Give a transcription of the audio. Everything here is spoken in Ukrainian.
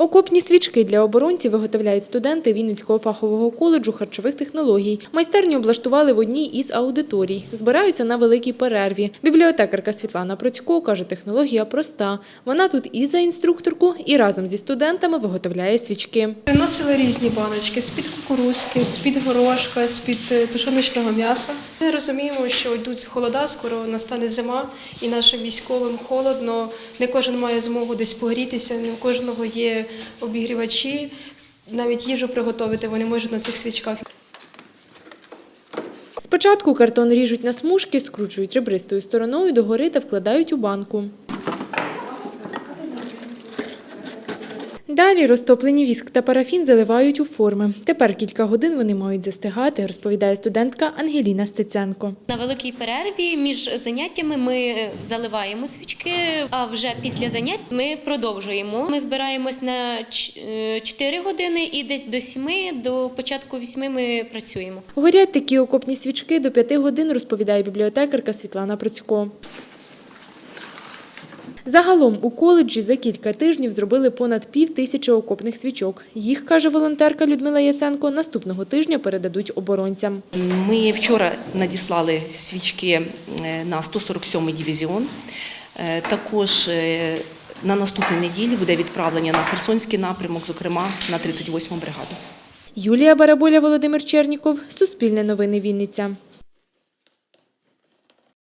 Окопні свічки для оборонців виготовляють студенти Вінницького фахового коледжу харчових технологій. Майстерню облаштували в одній із аудиторій. Збираються на великій перерві. Бібліотекарка Світлана Процько каже, технологія проста. Вона тут і за інструкторку, і разом зі студентами виготовляє свічки. Приносили різні баночки з-під кукурузки, з-під горошка, з-під е, тушоночного м'яса. Ми розуміємо, що йдуть холода, скоро настане зима, і нашим військовим холодно. Не кожен має змогу десь погрітися, не у кожного є обігрівачі. Навіть їжу приготувати вони можуть на цих свічках. Спочатку картон ріжуть на смужки, скручують ребристою стороною догори та вкладають у банку. Далі розтоплені віск та парафін заливають у форми. Тепер кілька годин вони мають застигати, розповідає студентка Ангеліна Стеценко. На великій перерві між заняттями ми заливаємо свічки, а вже після занять ми продовжуємо. Ми збираємось на 4 години і десь до 7, до початку 8 ми працюємо. Горять такі окопні свічки до п'яти годин, розповідає бібліотекарка Світлана Процько. Загалом у коледжі за кілька тижнів зробили понад пів тисячі окопних свічок. Їх, каже волонтерка Людмила Яценко, наступного тижня передадуть оборонцям. Ми вчора надіслали свічки е, на 147-й дивізіон. Е, Також е, на наступній неділі буде відправлення на Херсонський напрямок, зокрема на 38-му бригаду. Юлія Бараболя, Володимир Черніков, Суспільне новини Вінниця.